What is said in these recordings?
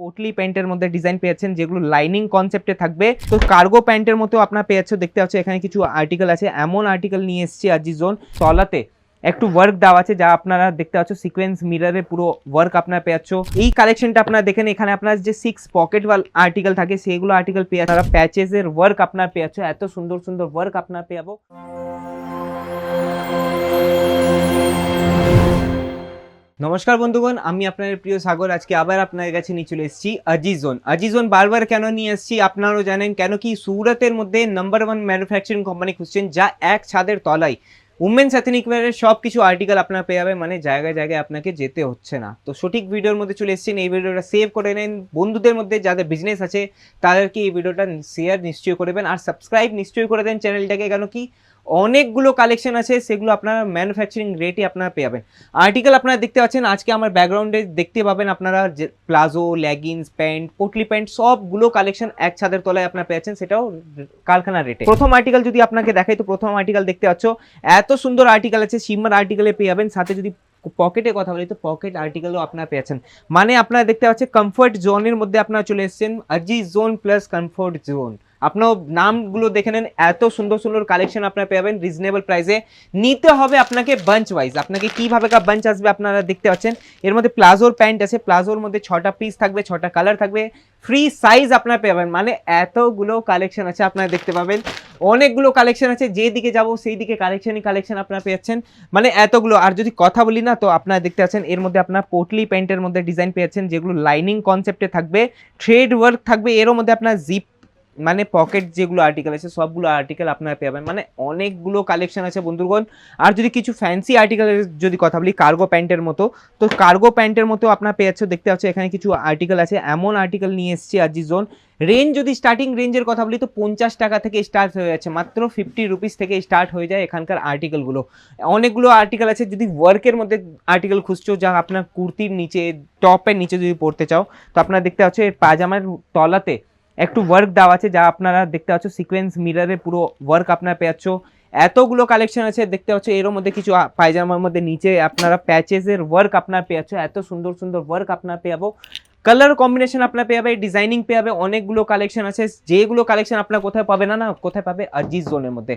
পোটলি প্যান্টের মধ্যে ডিজাইন পেয়েছেন, যেগুলো লাইনিং কনসেপ্টে থাকবে। তো কার্গো প্যান্টের মতো আপনার পেয়েছ, দেখতে পাচ্ছ, এখানে কিছু আর্টিকেল আছে। এমন আর্টিকেল নিয়ে এসেছি আজি জোন, তলাতে। একটু ওয়ার্ক দেওয়া আছে, যা আপনারা দেখতে পাচ্ছ সিকোয়েন্স মিররে পুরো ওয়ার্ক আপনার পেয়েছ। এই কালেকশনটা আপনারা দেখেন এখানে আপনার যে সিক্স পকেট ওয়াল আর্টিকেল থাকে, সেগুলো আর্টিকেল পেয়ে আপনারা প্যাচেসের ওয়ার্ক আপনার পেয়েছ, এত সুন্দর সুন্দর ওয়ার্ক আপনার পেয়াবো নমস্কার বন্ধুগণ, আমি আপনাদের প্রিয় সাগর। আজকে আবার আপনাদের কাছে নিয়ে চলে এসেছি আজিজোন। আজিজোন বারবার কেন নিয়ে এসেছি আপনারাও জানেন, কেন কি সুরতের মধ্যে নাম্বার ওয়ান ম্যানুফ্যাকচারিং কোম্পানি খুঁজছেন যা এক ছাদের তলায়। উমেন্স ওয়ারের সব কিছু আর্টিকেল আপনার পেয়ে যাবে মানে জায়গায় জায়গায় আপনাকে যেতে হচ্ছে না। তো সঠিক ভিডিওর মধ্যে চলে এসেছেন, এই ভিডিওটা সেভ করে নেন। বন্ধুদের মধ্যে যাদের বিজনেস আছে, তাদেরকে এই ভিডিওটা শেয়ার নিশ্চয়ই করবেন আর সাবস্ক্রাইব নিশ্চয়ই করে দেন চ্যানেলটাকে, কেন কি অনেকগুলো কালেকশন আছে, সেগুলো আপনারা ম্যানুফ্যাকচারিং রেটে আপনারা পেয়ে যাবেন। আর্টিকেল আপনারা দেখতে পাচ্ছেন, আজকে আমার ব্যাকগ্রাউন্ডে দেখতে পাবেন আপনারা যে palazzo leggings pant potli pant সবগুলো কালেকশন এক ছাদের তলায় আপনারা পেয়েছেন সেটাও কারখানার রেটে প্রথম আর্টিকেল যদি আপনাকে দেখাই, তো প্রথম আর্টিকেল দেখতে পাচ্ছ, এত সুন্দর আর্টিকেল আছে সিমার আর্টিকেলে পেয়ে যাবেন, সাথে যদি পকেটে কথা বলি, তো পকেট আর্টিকেলও আপনারা পেয়েছেন মানে আপনারা দেখতে পাচ্ছেন কমফর্ট জোনের মধ্যে আপনারা চলে এসেছেন আজি জোন প্লাস কমফর্ট জোন আপনার নামগুলো দেখে নেন। এত সুন্দর সুন্দর কালেকশন আপনারা পেয়ে যাবেন। রিজনেবল প্রাইসে নিতে হবে আপনাকে বাঞ্চ ওয়াইজ আপনাকে কীভাবে কা বাঞ্চ আসবে আপনারা দেখতে পাচ্ছেন। এর মধ্যে প্লাজোর প্যান্ট আছে। প্লাজোর মধ্যে ছটা পিস থাকবে, ছটা কালার থাকবে। ফ্রি সাইজ আপনারা পেয়ে যাবেন। মানে এতগুলো কালেকশন আছে আপনারা দেখতে পাবেন। অনেকগুলো কালেকশন আছে। যেদিকে যাব সেই দিকে কালেকশনই কালেকশন আপনারা পেয়েছেন মানে এতগুলো। আর যদি কথা বলি না, তো আপনারা দেখতে পাচ্ছেন, এর মধ্যে আপনার পোটলি প্যান্টের মধ্যে ডিজাইন পেয়েছেন যেগুলো লাইনিং কনসেপ্টে থাকবে। থ্রেড ওয়ার্ক থাকবে। এরও মধ্যে আপনার জিপ মানে পকেট যেগুলো আর্টিকেল আছে, সবগুলো আর্টিকেল আপনারা পেয়ে মানে অনেকগুলো কালেকশন আছে বন্ধুগণ। আর যদি কিছু ফ্যান্সি আর্টিকেলের যদি কথা বলি কার্গো প্যান্টের মতো, তো কার্গো প্যান্টের মতো আপনার পেয়ে যাচ্ছে, দেখতে পাচ্ছ এখানে কিছু আর্টিকেল আছে। এমন আর্টিকেল নিয়ে এসেছি আজি জোন রেঞ্জ যদি স্টার্টিং রেঞ্জের কথা বলি, তো পঞ্চাশ টাকা থেকে স্টার্ট হয়ে যাচ্ছে। মাত্র ফিফটি রুপিস থেকে স্টার্ট হয়ে যায় এখানকার আর্টিকেলগুলো অনেকগুলো আর্টিকেল আছে, যদি ওয়ার্কের মধ্যে আর্টিকেল খুঁজছো, যা আপনার কুর্তির নিচে টপের নিচে যদি পড়তে চাও, তো আপনারা দেখতে পাচ্ছ, এর পাজামার তলাতে একটু ওয়ার্ক দেওয়া আছে, যা আপনারা দেখতে পাচ্ছ সিকোয়েন্স মিরারে পুরো ওয়ার্ক আপনারা পেয়েছ এতগুলো কালেকশন আছে, দেখতে পাচ্ছ, এর মধ্যে কিছু পায়জামার মধ্যে নিচে আপনারা প্যাচেসের ওয়ার্ক আপনার পেয়েছ এত সুন্দর সুন্দর ওয়ার্ক আপনার পেয়াবো যাব। কালার কম্বিনেশন আপনার পেয়ে যাবে ডিজাইনিং পেয়ে যাবে, অনেকগুলো কালেকশন আছে। যেগুলো কালেকশন আপনার কোথায় পাবে না না, কোথায় পাবে? আজিজ জোনের মধ্যে।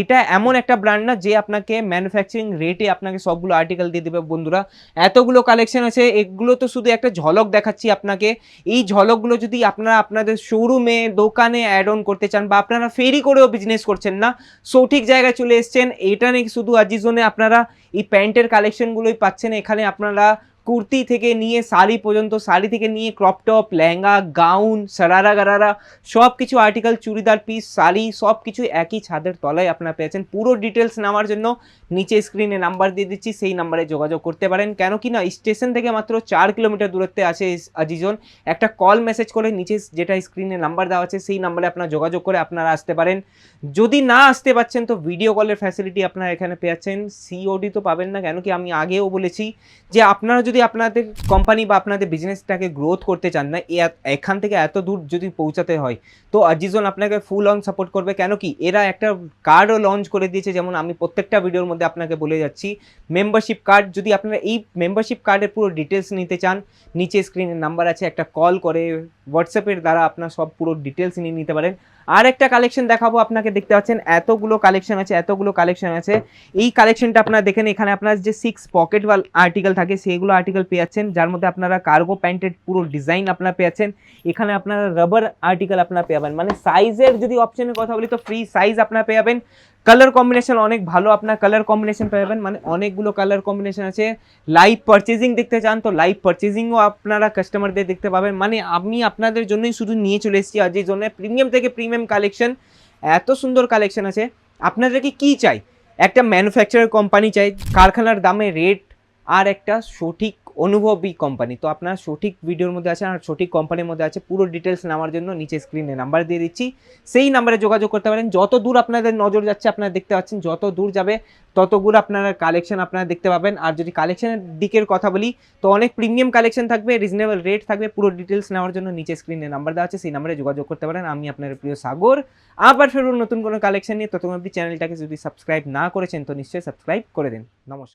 এটা এমন একটা ব্র্যান্ড না যে আপনাকে ম্যানুফ্যাকচারিং রেটে আপনাকে সবগুলো আর্টিকেল দিয়ে দেবে, বন্ধুরা। এতগুলো কালেকশন আছে, এগুলো তো শুধু একটা ঝলক দেখাচ্ছি আপনাকে। এই ঝলকগুলো যদি আপনারা আপনাদের শোরুমে দোকানে অ্যাড অন করতে চান বা আপনারা ফেরি করেও বিজনেস করছেন না সঠিক জায়গায় চলে এসছেন। এটা নাকি শুধু আজিজোনে আপনারা এই প্যান্টের কালেকশনগুলোই পাচ্ছেন, এখানে আপনারা কুর্তি থেকে নিয়ে শাড়ি পর্যন্ত, শাড়ি থেকে নিয়ে crop top lehenga gown sharara gharara সব কিছু আর্টিকেল চুড়িদার পিস শাড়ি সব কিছু একই ছাদের তলায় আপনারা পেয়েছেন। পুরো ডিটেলস নেওয়ার জন্য নিচে স্ক্রিনে নাম্বার দিয়ে দিচ্ছি, সেই নাম্বারে যোগাযোগ করতে পারেন। কেন কি না স্টেশন থেকে মাত্র চার কিলোমিটার দূরত্বে আছে আজিজন। একটা কল মেসেজ করে নিচে যেটা স্ক্রিনে নাম্বার দেওয়া আছে, সেই নাম্বারে আপনারা যোগাযোগ করে আপনারা আসতে পারেন। যদি না আসতে পারছেন, তো ভিডিও কলের ফ্যাসিলিটি আপনারা এখানে পেয়েছেন। সিওডি তো পাবেন না, কেন কি আমি আগেও বলেছি যে আপনারা যদি আপনাদের কোম্পানি বা আপনাদের বিজনেসটাকে গ্রোথ করতে চান না এখান থেকে এত দূর যদি পৌঁছাতে হয়, তো আজিজন আপনাকে ফুল অন সাপোর্ট করবে। কেন কি? এরা একটা কার্ডও লঞ্চ করে দিয়েছে, যেমন আমি প্রত্যেকটা ভিডিওর মধ্যে আপনাকে বলে যাচ্ছি। মেম্বারশিপ কার্ড যদি আপনারা এই মেম্বারশিপ কার্ডের পুরো ডিটেলস নিতে চান, নিচে স্ক্রিনের নাম্বার আছে, একটা কল করে হোয়াটসঅ্যাপের দ্বারা আপনার সব পুরো ডিটেলস নিয়ে নিতে পারেন। আর একটা কালেকশন দেখাবো, আপনাকে দেখতে পাচ্ছেন, এতগুলো কালেকশন আছে, এতগুলো কালেকশন আছে। এই কালেকশনটা আপনারা দেখেন এখানে আপনার যে সিক্স পকেট ওয়াল আর্টিকেল থাকে, সেগুলো আর্টিকেল পেয়ে যাচ্ছেন, যার মধ্যে আপনারা কার্গো প্যান্টের পুরো ডিজাইন আপনারা পেয়ে যাচ্ছেন। এখানে আপনারা রাবার আর্টিকেল আপনারা পেয়ে যাবেন। মানে সাইজের যদি অপশনের কথা বলি, তো ফ্রি সাইজ আপনারা পেয়ে যাবেন। কালার কম্বিনেশন অনেক ভালো আপনার কালার কম্বিনেশন পাবেন। মানে অনেকগুলো কালার কম্বিনেশন আছে। লাইভ পারচেজিং দেখতে চান তো লাইভ পারচেজিংও আপনারা কাস্টমারদের দেখতে পাবেন। মানে আমি আপনাদের জন্যই শুধু নিয়ে চলে এসেছি আজ এই জন্য প্রিমিয়াম থেকে প্রিমিয়াম কালেকশন এত সুন্দর কালেকশন আছে। আপনাদেরকে কি চাই? একটা ম্যানুফ্যাকচারার কোম্পানি চাই, কারখানার দামে রেট আর একটা সঠিক অনুভবী কোম্পানি তো আপনার সঠিক ভিডিওর মধ্যে আছে, আর সঠিক কোম্পানির মধ্যে আছে, পুরো ডিটেলস নেওয়ার জন্য নিচে স্ক্রিনে নাম্বার দিয়ে দিচ্ছি। সেই নাম্বারে যোগাযোগ করতে পারেন। যত দূর আপনাদের নজর যাচ্ছে, আপনারা দেখতে পাচ্ছেন, যত দূর যাবে, তত দূর আপনারা কালেকশন আপনারা দেখতে পাবেন। আর যদি কালেকশনের দিকের কথা বলি, তো অনেক প্রিমিয়াম কালেকশন থাকবে রিজনেবল রেট থাকবে, পুরো ডিটেলস নেওয়ার জন্য নিচে স্ক্রিনে নাম্বার দেওয়া আছে, সেই নাম্বারে যোগাযোগ করতে পারেন। আমি আপনার প্রিয় সাগর। আবার ফেরুন নতুন কোনো কালেকশন নিয়ে, ততক্ষণ অবধি চ্যানেলটাকে যদি সাবস্ক্রাইব না করেছেন, তো নিশ্চয়ই সাবস্ক্রাইব করে দিন। নমস্কার।